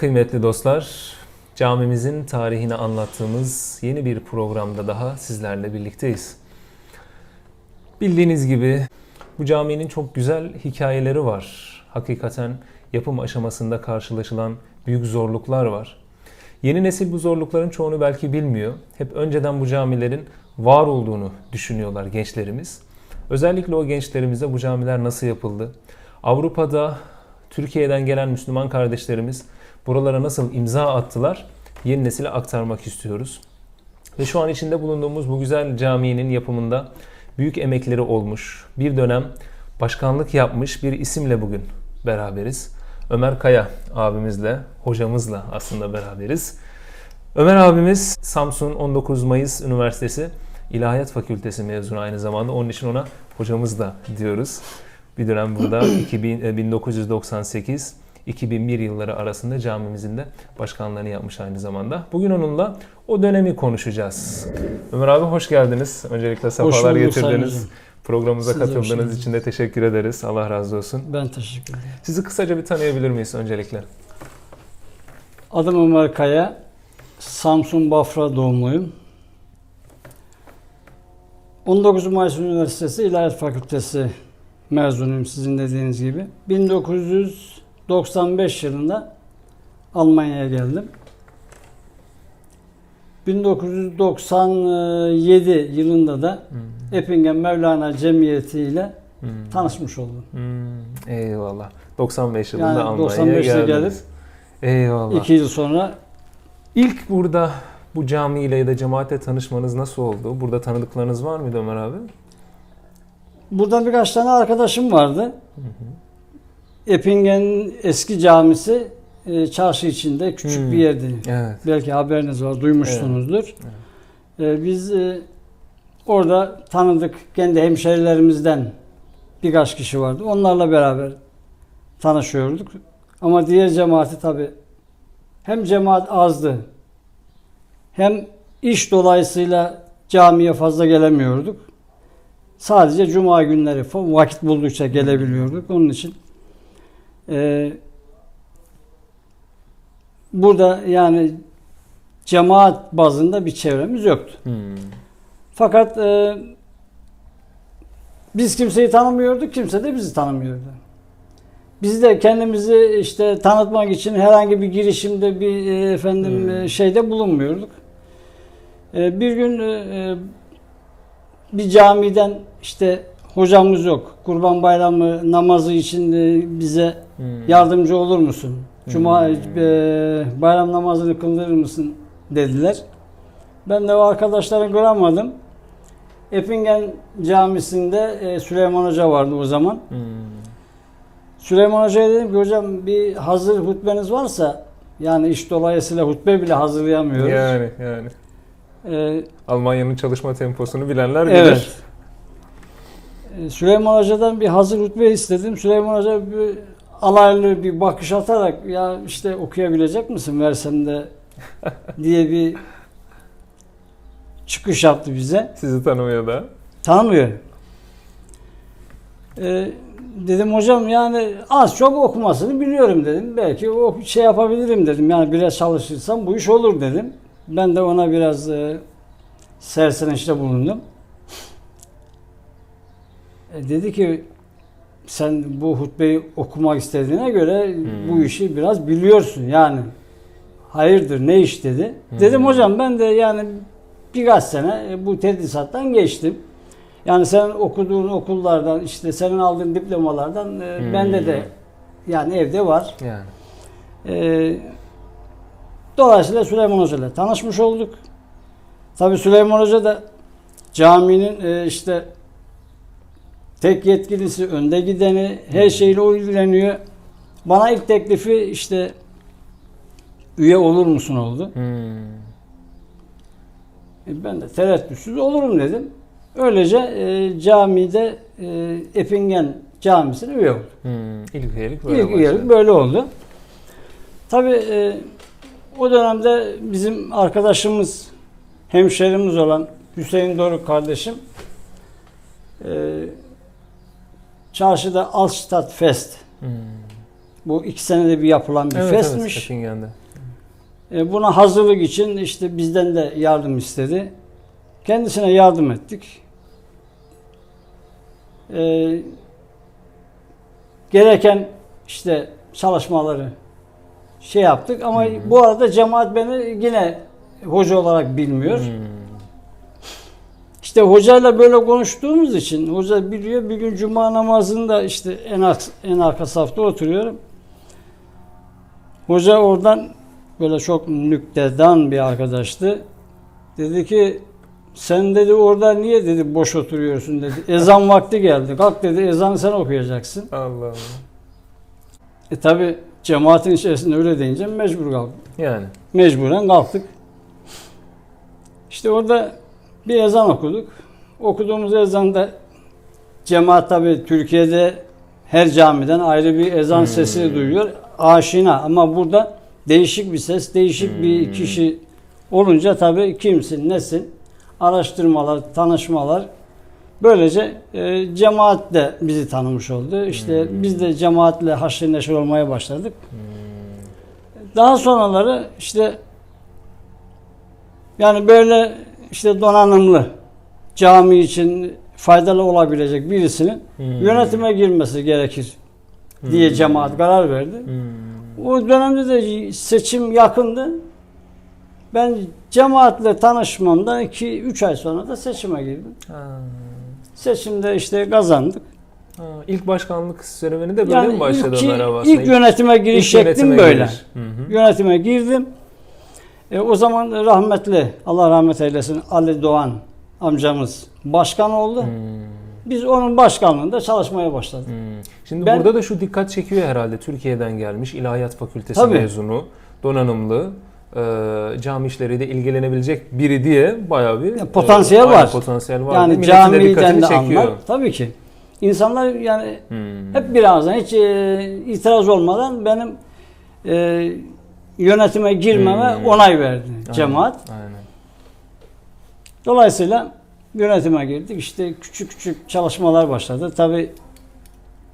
kıymetli dostlar. Camimizin tarihini anlattığımız yeni bir programda daha sizlerle birlikteyiz. Bildiğiniz gibi bu caminin çok güzel hikayeleri var. Hakikaten yapım aşamasında karşılaşılan büyük zorluklar var. Yeni nesil bu zorlukların çoğunu belki bilmiyor. Hep önceden bu camilerin var olduğunu düşünüyorlar gençlerimiz. Özellikle o gençlerimize bu camiler nasıl yapıldı? Avrupa'da Türkiye'den gelen Müslüman kardeşlerimiz buralara nasıl imza attılar? Yeni nesile aktarmak istiyoruz. Ve şu an içinde bulunduğumuz bu güzel caminin yapımında büyük emekleri olmuş. Bir dönem başkanlık yapmış bir isimle bugün beraberiz. Ömer Kaya abimizle, hocamızla aslında beraberiz. Ömer abimiz Samsun 19 Mayıs Üniversitesi İlahiyat Fakültesi mezunu aynı zamanda. Onun için ona hocamız da diyoruz. Bir dönem burada 2000, e, 1998 2001 yılları arasında camimizin de başkanlığını yapmış aynı zamanda. Bugün onunla o dönemi konuşacağız. Ömer abi hoş geldiniz. Öncelikle sefalar getirdiniz. Programımıza Siz de hoş katıldığınız için de teşekkür ederiz. Allah razı olsun. Ben teşekkür ederim. Sizi kısaca bir tanıyabilir miyiz öncelikle? Adım Ömer Kaya. Samsun Bafra doğumluyum. 19 Mayıs Üniversitesi İlahiyat Fakültesi mezunuyum sizin dediğiniz gibi. 1995 yılında Almanya'ya geldim. 1997 yılında da Eppingen Mevlana Cemiyeti ile Hmm. tanışmış oldum. Hmm, eyvallah. 95 yılında Yani Almanya'ya 95'te geldiniz. Eyvallah. İki yıl sonra İlk burada bu camiyle ya da cemaatle tanışmanız nasıl oldu? Burada tanıdıklarınız var mıydı Ömer abi? Burada birkaç tane arkadaşım vardı. Eppingen'in eski camisi e, çarşı içinde küçük Hmm. bir yerdi. Evet. Belki haberiniz var, duymuşsunuzdur. E, biz e, orada tanıdık kendi hemşerilerimizden birkaç kişi vardı. Onlarla beraber tanışıyorduk. Ama diğer cemaati tabi hem cemaat azdı hem iş dolayısıyla camiye fazla gelemiyorduk. Sadece cuma günleri vakit buldukça gelebiliyorduk. Onun için e, burada yani cemaat bazında bir çevremiz yoktu. Hmm. Fakat e, biz kimseyi tanımıyorduk, kimse de bizi tanımıyordu. Biz de kendimizi işte tanıtmak için herhangi bir girişimde bir e, efendim Hmm. e, şeyde bulunmuyorduk. E, bir gün e, e, bir camiden işte hocamız yok. Kurban Bayramı namazı için e, bize Hmm. yardımcı olur musun? Cuma Hmm. e, bayram namazını kıldırır mısın dediler. Ben de o arkadaşları göremedim. Eppingen Camisi'nde e, Süleyman Hoca vardı o zaman. Hmm. Süleyman Hoca'ya dedim ki hocam bir hazır hutbeniz varsa yani iş dolayısıyla hutbe bile hazırlayamıyoruz. Yani yani. E, Almanya'nın çalışma temposunu bilenler bilir. evet. E, Süleyman Hoca'dan bir hazır hutbe istedim. Süleyman Hoca bir alaylı bir bakış atarak ya işte okuyabilecek misin versem de diye bir çıkış yaptı bize. Sizi tanımıyor da. Tanımıyor. Ee, dedim hocam yani az çok okumasını biliyorum dedim. Belki o şey yapabilirim dedim. Yani biraz çalışırsam bu iş olur dedim. Ben de ona biraz e, sersenişte bulundum. E, dedi ki sen bu hutbeyi okumak istediğine göre bu Hmm. işi biraz biliyorsun yani. Hayırdır ne iş dedi. Dedim Hmm. hocam ben de yani birkaç sene e, bu tedrisattan geçtim. Yani sen okuduğun okullardan işte senin aldığın diplomalardan Hmm. bende de yani evde var. Yani. E, dolayısıyla Süleyman Hoca ile tanışmış olduk. Tabi Süleyman Hoca da caminin e, işte tek yetkilisi, önde gideni, her şeyle o ilgileniyor. Bana ilk teklifi işte üye olur musun oldu. Hmm. E, Ben de tereddütsüz olurum dedim. Öylece e, camide e, Eppingen Camisi'ne üye oldum. Hmm. İlk üyelik böyle İlk üyelik böyle oldu. Tabii e, o dönemde bizim arkadaşımız, hemşerimiz olan Hüseyin Doruk kardeşim e, çarşıda Altstadt Fest Hmm. Bu iki senede bir yapılan bir Evet, evet, festmiş. Effingen'de. E, buna hazırlık için işte bizden de yardım istedi. Kendisine yardım ettik. E, gereken işte çalışmaları şey yaptık ama hı. bu arada cemaat beni yine hoca olarak bilmiyor. Hmm. İşte hocayla böyle konuştuğumuz için hoca biliyor. Bir gün cuma namazında işte en, ar- en arka safta oturuyorum. Hoca oradan böyle çok nüktedan bir arkadaştı. Dedi ki sen dedi orada niye dedi boş oturuyorsun dedi. Ezan vakti geldi. Kalk dedi ezanı sen okuyacaksın. Allah Allah. E tabi cemaatin içerisinde öyle deyince mecbur kaldım. Yani. Mecburen kalktık. İşte orada bir ezan okuduk. Okuduğumuz ezanda cemaat tabi Türkiye'de her camiden ayrı bir ezan Hmm. sesi duyuyor. Aşina ama burada değişik bir ses, değişik bir Hmm. kişi olunca tabi kimsin, nesin? Araştırmalar, tanışmalar. Böylece e, cemaat de bizi tanımış oldu. İşte Hmm. biz de cemaatle haşır neşir olmaya başladık. Hmm. Daha sonraları işte yani böyle işte donanımlı cami için faydalı olabilecek birisinin Hmm. yönetime girmesi gerekir diye Hmm. cemaat karar verdi. Hmm. O dönemde de seçim yakındı. Ben cemaatle tanışmamdan 2-3 ay sonra da seçime girdim. Ha. Seçimde işte kazandık. Ha, İlk başkanlık serüveni de böyle mi başladı ilk, Ömer abi aslında? ilk yönetime giriş İlk şeklim yönetime böyle. giriş. Hı hı. Yönetime girdim. E, o zaman rahmetli, Allah rahmet eylesin Ali Doğan amcamız başkan oldu. Hmm. Biz onun başkanlığında çalışmaya başladık. Hmm. Şimdi Ben- burada da şu dikkat çekiyor herhalde. Türkiye'den gelmiş, İlahiyat Fakültesi Tabii. mezunu, donanımlı, e, cami işleriyle ilgilenebilecek biri diye bayağı bir Ya, potansiyel aynen, var. Potansiyel var. Yani camiden de çekiyor. anlar. Tabii ki. İnsanlar yani Hmm. hep bir ağızdan hiç e, itiraz olmadan benim e, yönetime girmeme Hmm. onay verdi Aynen, cemaat. Aynen. Dolayısıyla yönetime girdik. İşte küçük küçük çalışmalar başladı. Tabi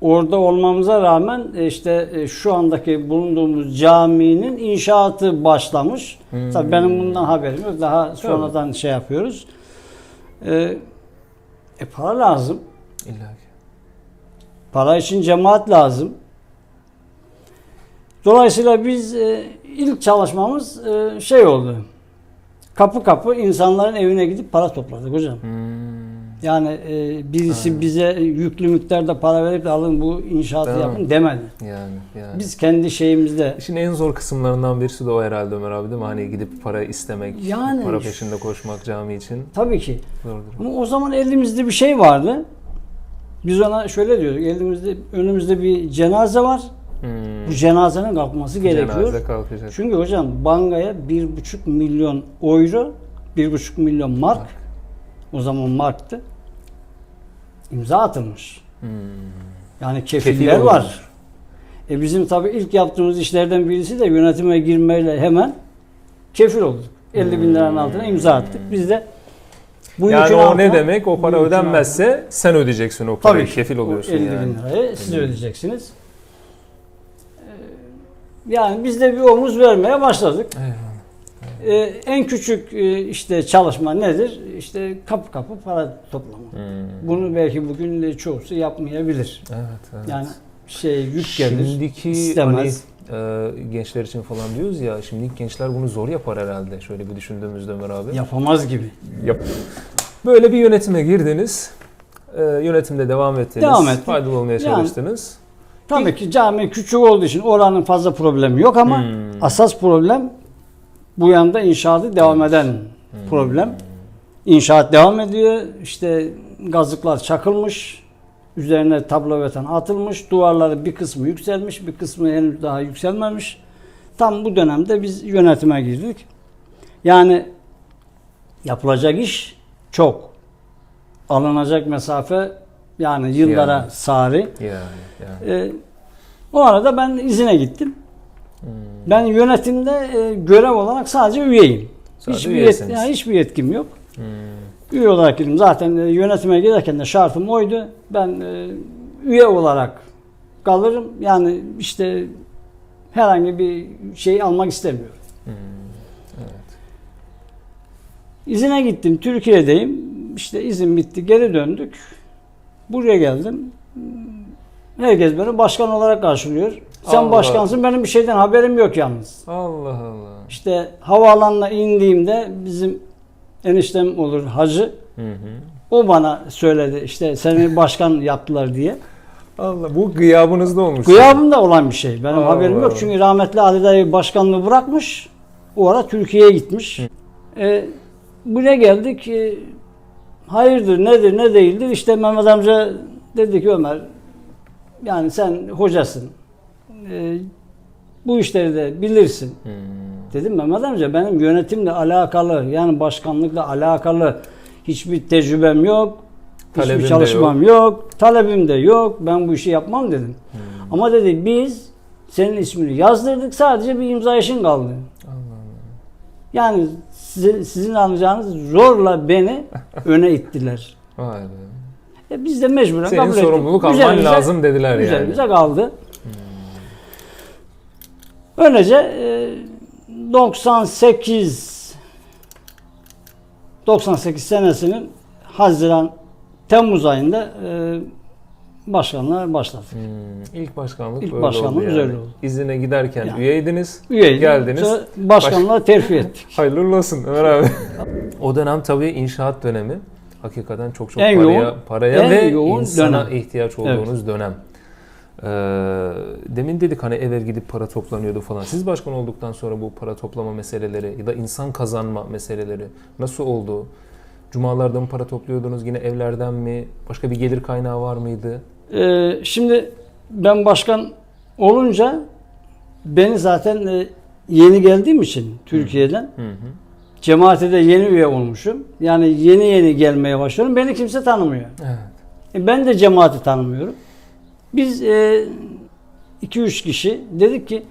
orada olmamıza rağmen e, işte e, şu andaki bulunduğumuz caminin inşaatı başlamış. Hmm. Tabii benim bundan haberim yok. Daha sonradan şey yapıyoruz. E, e, para lazım. İlla ki. Para için cemaat lazım. Dolayısıyla biz e, ilk çalışmamız e, şey oldu. Kapı kapı insanların evine gidip para topladık hocam. Hmm. Yani e, birisi Ha. bize yüklü miktarda para verip de alın bu inşaatı mi? yapın demedi. Yani, yani. Biz kendi şeyimizde İşin en zor kısımlarından birisi de o herhalde Ömer abi değil mi? Hani gidip para istemek, Yani- para peşinde koşmak cami için tabii ki. zordur. Ama o zaman elimizde bir şey vardı. Biz ona şöyle diyorduk. Elimizde önümüzde bir cenaze var. Hmm. Bu cenazenin kalkması gerekiyor. Cenaze kalkacak. Çünkü hocam bankaya bir buçuk milyon euro, bir buçuk milyon mark, Mark. o zaman marktı, imza atılmış. Hmm. Yani Kefil kefiller olmuş. var. E bizim tabii ilk yaptığımız işlerden birisi de yönetime girmeyle hemen kefil olduk. 50 bin liranın altına imza attık. Biz de bu yani o ne demek? O para ödenmezse sen ödeyeceksin o parayı. tabii Kefil oluyorsun 50 yani. bin lirayı siz Hmm. ödeyeceksiniz. Yani biz de bir omuz vermeye başladık. Eyvallah. Ee, en küçük e, işte çalışma nedir? İşte kapı kapı para toplama. Hmm. Bunu belki bugün de çoğusu yapmayabilir. Evet, evet. Yani şey yük gelir. Şimdiki istemez. hani e, gençler için falan diyoruz ya şimdiki gençler bunu zor yapar herhalde. Şöyle bir düşündüğümüzde Ömer abi. Yapamaz gibi. Yap. Böyle bir yönetime girdiniz. E, yönetimde devam ettiniz. Devam ettik. Faydalı olmaya Yani- çalıştınız. Tabii ki cami küçük olduğu için oranın fazla problemi yok ama Hmm. asas problem bu yanda inşaatı devam eden Hmm. problem. İnşaat devam ediyor. İşte gazıklar çakılmış. Üzerine tablo beton atılmış. Duvarları bir kısmı yükselmiş, bir kısmı henüz daha yükselmemiş. Tam bu dönemde biz yönetime girdik. Yani yapılacak iş çok. Alınacak mesafe yani yıllara Yani. sari. Yani, yani. Ee, o arada ben izine gittim. Hmm. Ben yönetimde e, görev olarak sadece üyeyim. Sadece hiçbir, yet, yani hiçbir yetkim yok. Hmm. Üye olarak girdim. Zaten e, yönetime girerken de şartım oydu. Ben e, üye olarak kalırım. Yani işte herhangi bir şey almak istemiyorum. Hmm, Evet. İzine gittim. Türkiye'deyim. İşte izin bitti. Geri döndük. Buraya geldim. Herkes beni başkan olarak karşılıyor. Sen Allah. başkansın. Benim bir şeyden haberim yok yalnız. Allah Allah. İşte havaalanına indiğimde bizim eniştem olur hacı. Hı hı. O bana söyledi işte seni başkan yaptılar diye. Allah bu gıyabınızda olmuş. Gıyabımda olan bir şey. Benim Allah haberim yok. Çünkü rahmetli Ali Dayı başkanlığı bırakmış. O ara Türkiye'ye gitmiş. E, buraya geldik. E, hayırdır nedir ne değildir. İşte Mehmet amca dedi ki Ömer yani sen hocasın. E, bu işleri de bilirsin. Hmm. Dedim Mehmet amca benim yönetimle alakalı yani başkanlıkla alakalı hiçbir tecrübem yok. Talebin hiçbir çalışmam yok. Talebim de yok. Ben bu işi yapmam dedim. Ama dedi biz senin ismini yazdırdık sadece bir imza işin kaldı. Yani size- sizin anlayacağınız zorla beni öne ittiler. Vay be. E biz de mecburen Senin kabul ettik. sorumluluk alman Üzerimize- lazım dediler yani. Üzerimize kaldı. Böylece e, 98 98 senesinin Haziran Temmuz ayında e, başkanlığa başladı. Hmm. İlk başkanlık İlk böyle başkanlığımız oldu yani. öyle oldu. İzine giderken Yani. üyeydiniz. Üyeydim. Geldiniz. Başkanlığa terfi ettik. Hayırlı olsun Ömer abi. o dönem tabii inşaat dönemi. Hakikaten çok çok En paraya, yoğun- paraya ve yoğun insana dönem. ihtiyaç olduğunuz dönem. Ee, demin dedik hani eve gidip para toplanıyordu falan. Siz başkan olduktan sonra bu para toplama meseleleri ya da insan kazanma meseleleri nasıl oldu? Cumalarda mı para topluyordunuz? Yine evlerden mi? Başka bir gelir kaynağı var mıydı? E, şimdi ben başkan olunca beni zaten e, yeni geldiğim için Türkiye'den Hı hı. cemaate de yeni üye olmuşum. Yani yeni yeni gelmeye başlıyorum. Beni kimse tanımıyor. Evet. E, Ben de cemaati tanımıyorum. Biz 2-3 kişi dedik ki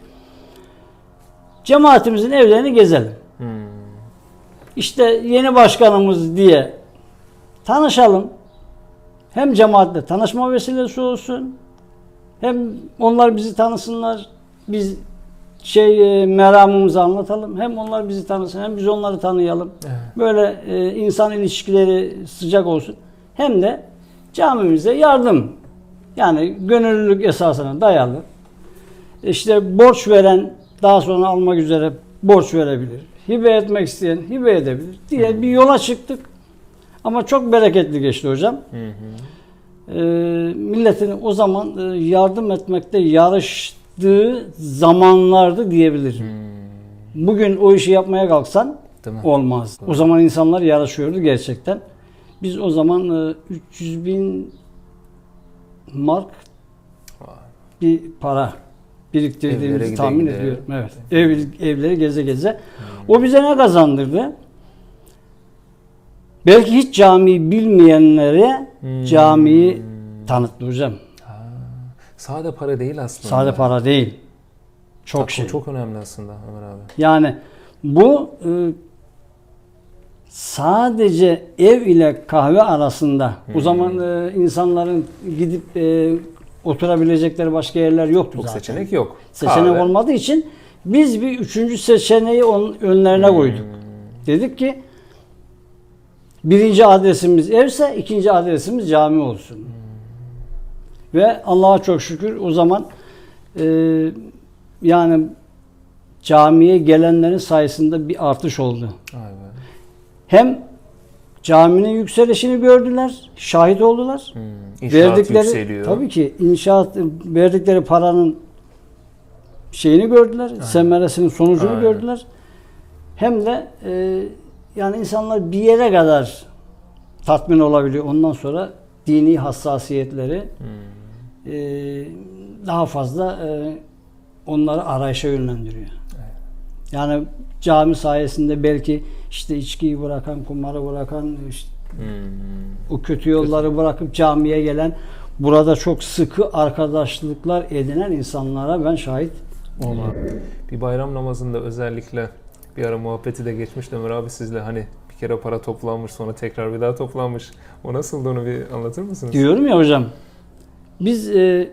cemaatimizin evlerini gezelim. Hmm. İşte yeni başkanımız diye tanışalım. Hem cemaatle tanışma vesilesi olsun. Hem onlar bizi tanısınlar. Biz şey e, meramımızı anlatalım. Hem onlar bizi tanısın hem biz onları tanıyalım. Evet. Böyle e, insan ilişkileri sıcak olsun. Hem de camimize yardım. Yani gönüllülük esasına dayalı. İşte borç veren daha sonra almak üzere borç verebilir. Hibe etmek isteyen hibe edebilir diye bir yola çıktık. Ama çok bereketli geçti hocam. Hı hı. E, milletin o zaman e, yardım etmekte yarıştığı zamanlardı diyebilirim. Hmm. Bugün o işi yapmaya kalksan olmaz. O zaman insanlar yarışıyordu gerçekten. Biz o zaman e, 300 bin mark bir para biriktirdiğimizi tahmin ediyorum. Evet. Ev, evleri geze geze. O bize ne kazandırdı? Belki hiç camiyi bilmeyenlere Hmm. camiyi tanıttı hocam. Ha, Sade para değil aslında. Sade para değil. Çok Bak, şey. Çok önemli aslında Ömer abi. Yani bu e, sadece ev ile kahve arasında o zaman e, insanların gidip e, oturabilecekleri başka yerler yoktu Çok zaten. seçenek yok. Seçenek Kahve. olmadığı için biz bir üçüncü seçeneği onun önlerine koyduk. Dedik ki birinci adresimiz evse ikinci adresimiz cami olsun. Ve Allah'a çok şükür o zaman e, yani camiye gelenlerin sayısında bir artış oldu. Be. Hem caminin yükselişini gördüler, şahit oldular. Hmm. İnşaat yükseliyor. tabii ki inşaat verdikleri paranın şeyini gördüler, semeresinin sonucunu Aynen. gördüler. Hem de e, yani insanlar bir yere kadar tatmin olabiliyor. Ondan sonra dini hassasiyetleri Hmm. e, daha fazla e, onları arayışa yönlendiriyor. Yani cami sayesinde belki işte içkiyi bırakan, kumarı bırakan, işte Hmm. o kötü yolları bırakıp camiye gelen, burada çok sıkı arkadaşlıklar edinen insanlara ben şahit oldum. Bir bayram namazında özellikle bir ara muhabbeti de geçmişti Ömer abi sizle hani bir kere para toplanmış sonra tekrar bir daha toplanmış. O nasıldı onu bir anlatır mısınız? Diyorum ya hocam, biz e,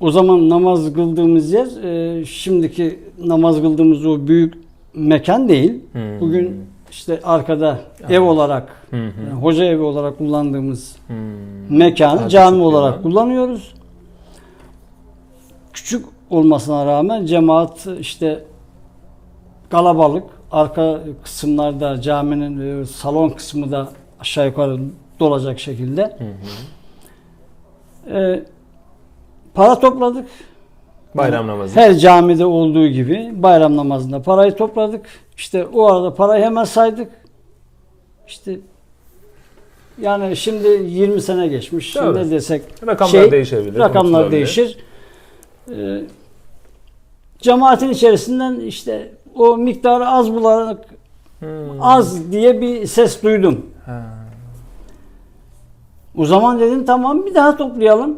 o zaman namaz kıldığımız yer e, şimdiki namaz kıldığımız o büyük mekan değil. Hmm. Bugün işte arkada ev Evet. olarak hı. yani hoca evi olarak kullandığımız Hmm. mekanı Daha cami olarak kullanıyoruz. Küçük olmasına rağmen cemaat işte kalabalık. Arka kısımlarda caminin e, salon kısmı da aşağı yukarı dolacak şekilde. Hı hı. E, para topladık. Bayram namazı. Her camide olduğu gibi bayram namazında parayı topladık. İşte o arada parayı hemen saydık. İşte yani şimdi 20 sene geçmiş. Şimdi desek Rakamlar şey, değişebilir. rakamlar değişir. Ee, cemaatin içerisinden işte o miktarı az bularak Hmm. az diye bir ses duydum. Ha. O zaman dedim tamam bir daha toplayalım.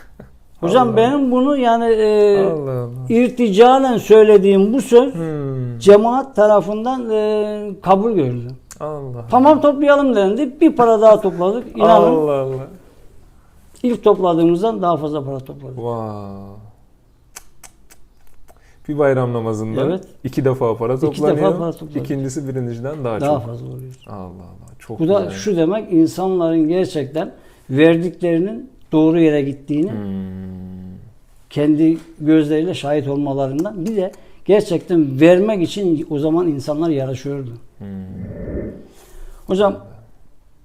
Hocam Allah. benim bunu yani e, Allah Allah. irticalen söylediğim bu söz Hmm. cemaat tarafından e, kabul gördü. Allah. Tamam toplayalım dendi. Bir para daha topladık. İnanın Allah Allah. ilk topladığımızdan daha fazla para topladık. Vay. Bir bayram namazında Evet. iki defa para İki toplanıyor. defa para toplanıyor. İkincisi birinciden daha, Daha çok. fazla oluyor. Allah Allah. Çok Bu da güzel. şu demek insanların gerçekten verdiklerinin doğru yere gittiğini Hmm. kendi gözleriyle şahit olmalarından bir de gerçekten vermek için o zaman insanlar yarışıyordu. Hmm. Hocam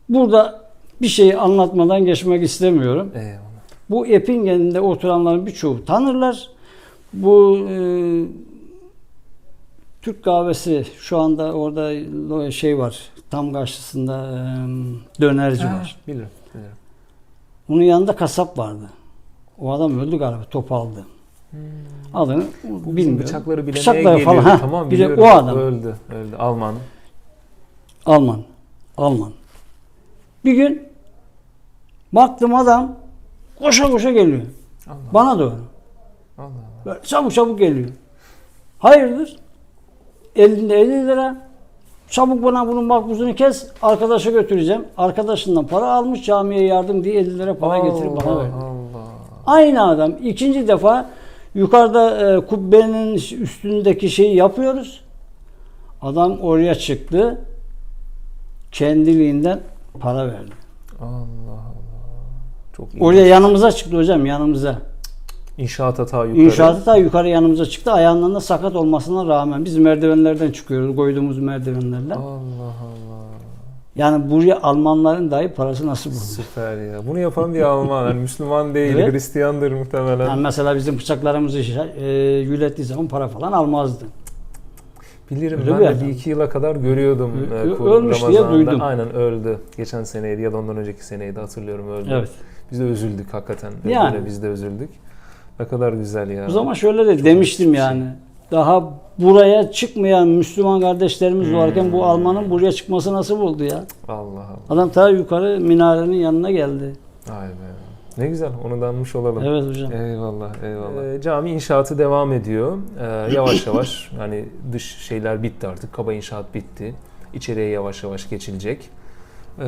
burada bir şeyi anlatmadan geçmek istemiyorum. Eyvallah. Bu Epingen'de oturanların birçoğu tanırlar. Bu e, Türk kahvesi şu anda orada şey var. Tam karşısında e, dönerci Ha, var. bilirim. bilirim. Bunun yanında kasap vardı. O adam öldü galiba topaldı. Adını Bu bizim bilmiyorum. bıçakları bilemeye Bıçakları geliyordu. falan, ha, Tamam biliyorum. o adam. Öldü. Öldü. Alman. Alman. Alman. Bir gün baktım adam koşa koşa geliyor. Allah Bana doğru. Allah. Böyle çabuk çabuk geliyor. Hayırdır? Elinde 50 lira. Çabuk bana bunun makbuzunu kes. Arkadaşa götüreceğim. Arkadaşından para almış camiye yardım diye 50 lira para getirip bana Allah verdi. Allah. Aynı adam ikinci defa yukarıda e, kubbenin üstündeki şeyi yapıyoruz. Adam oraya çıktı. Kendiliğinden para verdi. Allah Allah. Çok iyi. Oraya yanımıza çıktı hocam yanımıza. İnşaat hata yukarı. İnşaatı da yukarı yanımıza çıktı. Ayağından da sakat olmasına rağmen biz merdivenlerden çıkıyoruz. Koyduğumuz merdivenlerden. Allah Allah. Yani buraya Almanların dahi parası nasıl bulundu? Süper ya. Bunu yapan bir Alman. Yani Müslüman değil, Evet. Hristiyandır muhtemelen. Yani mesela bizim bıçaklarımızı e, yülettiği zaman para falan almazdı. Bilirim Öyle ben bir de adam. bir iki yıla kadar görüyordum. Ö- e, ölmüş diye duydum. Aynen öldü. Geçen seneydi ya da ondan önceki seneydi hatırlıyorum öldü. Evet. Biz de üzüldük hakikaten. Yani. Öyle biz de üzüldük. Ne kadar güzel ya. O zaman şöyle de demiştim şey. yani. Daha buraya çıkmayan Müslüman kardeşlerimiz Hmm. varken bu Almanın buraya çıkması nasıl oldu ya? Allah Allah. Adam ta yukarı minarenin yanına geldi. Vay be. Ne güzel onu da anmış olalım. Evet hocam. Eyvallah, eyvallah. Ee, cami inşaatı devam ediyor. Ee, yavaş yavaş yani dış şeyler bitti artık. Kaba inşaat bitti. İçeriye yavaş yavaş geçilecek. Ee,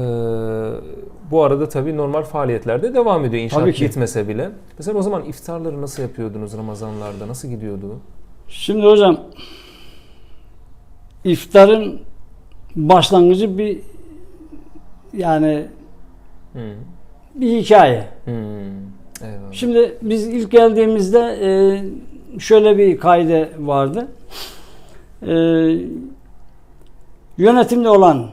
bu arada tabii normal faaliyetler de devam ediyor inşaat Tabii ki. bitmese bile. Mesela o zaman iftarları nasıl yapıyordunuz Ramazanlarda? Nasıl gidiyordu? Şimdi hocam iftarın başlangıcı bir yani Hmm. bir hikaye. Hmm. Eyvallah. Şimdi biz ilk geldiğimizde e, şöyle bir kaide vardı. E, yönetimde olan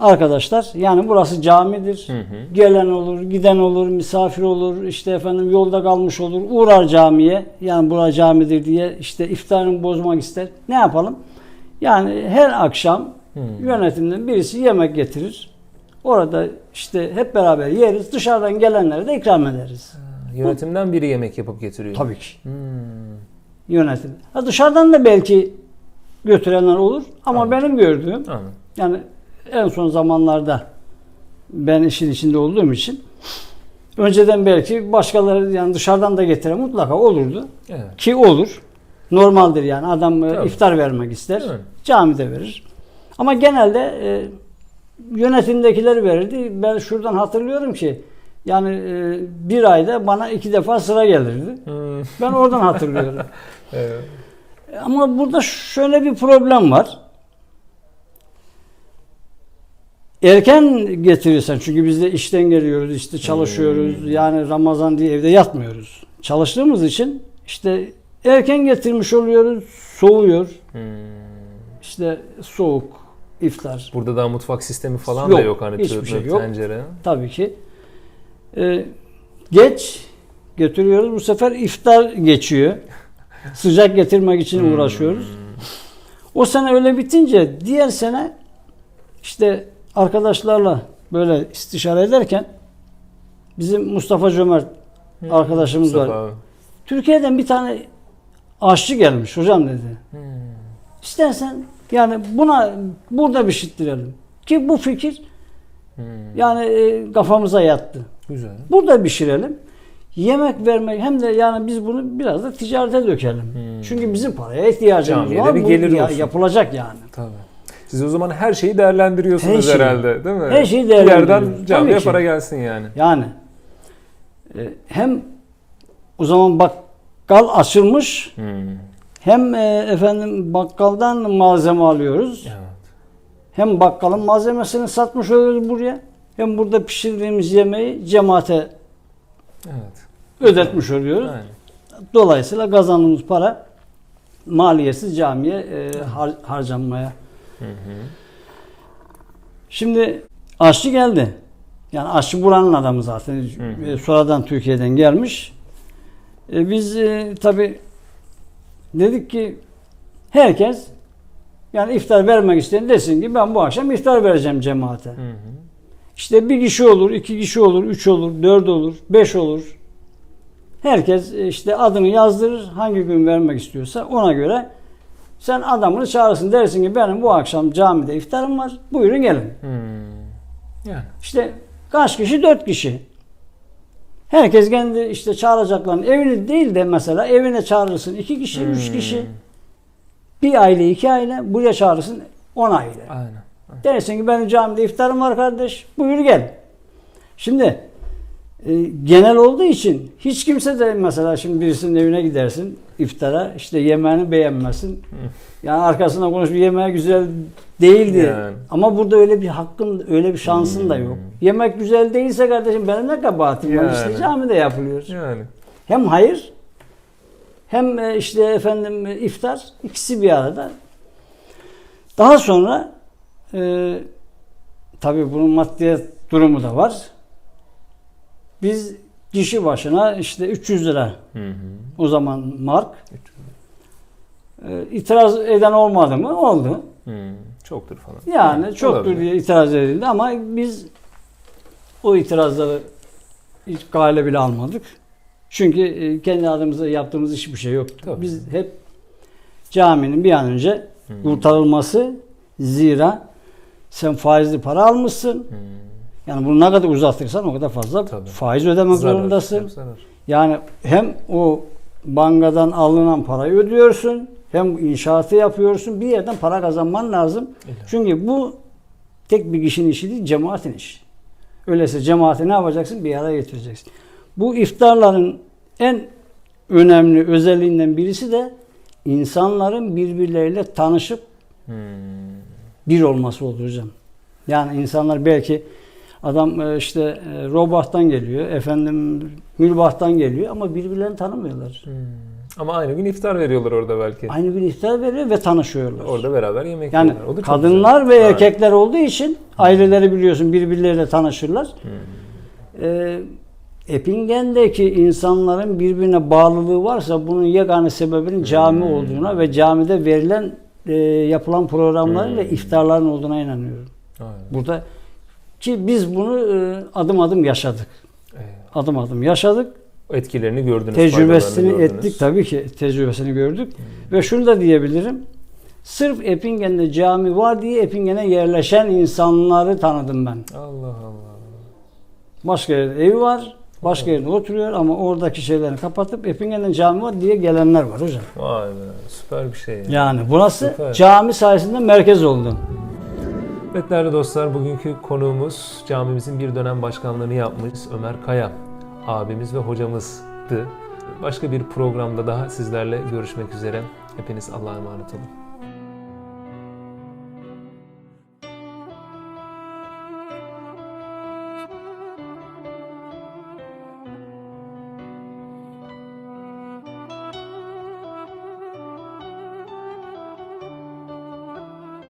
arkadaşlar yani burası camidir. Hı hı. Gelen olur, giden olur, misafir olur, işte efendim yolda kalmış olur, uğrar camiye. Yani bura camidir diye işte iftarını bozmak ister. Ne yapalım? Yani her akşam Hmm. yönetimden birisi yemek getirir. Orada işte hep beraber yeriz. Dışarıdan gelenlere de ikram ederiz. Yönetimden biri yemek yapıp getiriyor. Tabii ki. Hmm. Yönetim. Ha dışarıdan da belki götürenler olur ama Anladım. benim gördüğüm Anladım. yani en son zamanlarda ben işin içinde olduğum için önceden belki başkaları yani dışarıdan da getiren mutlaka olurdu. Evet. Ki olur. Normaldir yani adam e, Tabii. iftar vermek ister. Mi? Camide verir. Ama genelde e, yönetimdekiler verirdi. Ben şuradan hatırlıyorum ki yani e, bir ayda bana iki defa sıra gelirdi. Hmm. Ben oradan hatırlıyorum. Evet. Ama burada şöyle bir problem var. Erken getirirsen çünkü biz de işten geliyoruz, işte çalışıyoruz. Hmm. Yani Ramazan diye evde yatmıyoruz. Çalıştığımız için işte erken getirmiş oluyoruz. Soğuyor. Hmm. İşte soğuk iftar Burada daha mutfak sistemi falan Yok, da yok hani hiçbir şey yok. tencere. tabii ki. Ee, geç götürüyoruz. Bu sefer iftar geçiyor. Sıcak getirmek için Hmm. uğraşıyoruz. O sene öyle bitince diğer sene işte arkadaşlarla böyle istişare ederken bizim Mustafa Cömert Hmm. arkadaşımız var. Mustafa abi. Türkiye'den bir tane aşçı gelmiş hocam dedi. Hmm. İstersen yani buna burada pişirttirelim. Ki bu fikir Hmm. yani e, kafamıza yattı. Güzel. Burada pişirelim. Yemek vermek hem de yani biz bunu biraz da ticarete dökelim. Hmm. Çünkü bizim paraya ihtiyacımız Camiye var. bir Bu gelir ya- olsun. yapılacak yani. Tabii. Siz o zaman her şeyi değerlendiriyorsunuz Her şeyi. herhalde değil mi? Her şeyi Bir değerlendiriyoruz. yerden camiye Tabii ki. para gelsin yani. Yani e, hem o zaman bakkal açılmış Hmm. hem e, efendim bakkaldan malzeme alıyoruz. Evet. Hem bakkalın malzemesini satmış oluyoruz buraya. Hem burada pişirdiğimiz yemeği cemaate Evet. ödetmiş oluyoruz. Aynen. Dolayısıyla kazandığımız para maliyetsiz camiye e, har- harcanmaya. Hı hı. Şimdi aşçı geldi. Yani aşçı buranın adamı zaten. hı. E, sonradan Türkiye'den gelmiş. E, biz e, tabi dedik ki herkes yani iftar vermek isteyen desin ki ben bu akşam iftar vereceğim cemaate. Hı hı. İşte bir kişi olur, iki kişi olur, üç olur, dört olur, beş olur. Herkes e, işte adını yazdırır, hangi gün vermek istiyorsa ona göre sen adamını çağırırsın dersin ki benim bu akşam camide iftarım var, buyurun gelin. Hmm. Yani. İşte kaç kişi? Dört kişi. Herkes kendi işte çağıracaklarının evini değil de mesela evine çağırırsın iki kişi, üç Hmm. kişi. Bir aile, iki aile. Buraya çağırırsın on aile. Aynen. Dersin ki benim camide iftarım var kardeş. Buyur gel. Şimdi e, genel olduğu için hiç kimse de mesela şimdi birisinin evine gidersin iftara işte yemeğini beğenmesin. Yani arkasına konuş bir yemeği güzel değildi. Yani. Ama burada öyle bir hakkın, öyle bir şansın da yok. Yemek güzel değilse kardeşim benim ne kabahatim var? İşte Yani. camide yapılıyor. Yani. Hem hayır hem e, işte efendim e, iftar ikisi bir arada. Daha sonra e, tabii bunun maddiyet durumu da var. Biz kişi başına işte 300 lira Hı hı. o zaman mark. E, itiraz eden olmadı mı? Oldu. Hmm. Çoktur falan. Yani çoktur olabilir. diye itiraz edildi ama biz o itirazları hiç gale bile almadık. Çünkü e, kendi adımıza yaptığımız hiçbir şey yoktu. Tabii. Biz hep caminin bir an önce Hmm. kurtarılması zira sen faizli para almışsın. Hmm. Yani bunu ne kadar uzatırsan o kadar fazla Tabii. faiz ödemek Zarar, zorundasın. zarar. Yani hem o bankadan alınan parayı ödüyorsun hem inşaatı yapıyorsun. Bir yerden para kazanman lazım. İlla. Çünkü bu tek bir kişinin işi değil, cemaatin işi. Öyleyse cemaati ne yapacaksın? Bir araya getireceksin. Bu iftarların en önemli özelliğinden birisi de insanların birbirleriyle tanışıp Hmm. bir olması olur hocam. Yani insanlar belki adam e, işte e, Robah'tan geliyor, efendim Gülbah'tan geliyor ama birbirlerini tanımıyorlar. Hmm. Ama aynı gün iftar veriyorlar orada belki. Aynı gün iftar veriyor ve tanışıyorlar. Orada beraber yemek Yani yiyorlar. Çok kadınlar ve Evet. erkekler olduğu için aileleri biliyorsun birbirleriyle tanışırlar. Hmm. Ee, Epingen'deki insanların birbirine bağlılığı varsa bunun yegane sebebinin cami Hmm. olduğuna ve camide verilen e, yapılan programların ve Hmm. iftarların olduğuna inanıyorum. Aynen. Burada ki biz bunu e, adım adım yaşadık. Adım adım yaşadık. Etkilerini gördünüz. Tecrübesini gördünüz. ettik tabii ki tecrübesini gördük. Ve şunu da diyebilirim. Sırf Epingen'de cami var diye Epingen'e yerleşen insanları tanıdım ben. Allah Allah. Başka yerde evi var, başka yerde oturuyor ama oradaki şeylerini kapatıp Epingen'de cami var diye gelenler var hocam. Vay be süper bir şey. ya. Yani burası Süper. cami sayesinde merkez oldu. Evet değerli dostlar bugünkü konuğumuz camimizin bir dönem başkanlığını yapmış Ömer Kaya abimiz ve hocamızdı. Başka bir programda daha sizlerle görüşmek üzere. Hepiniz Allah'a emanet olun.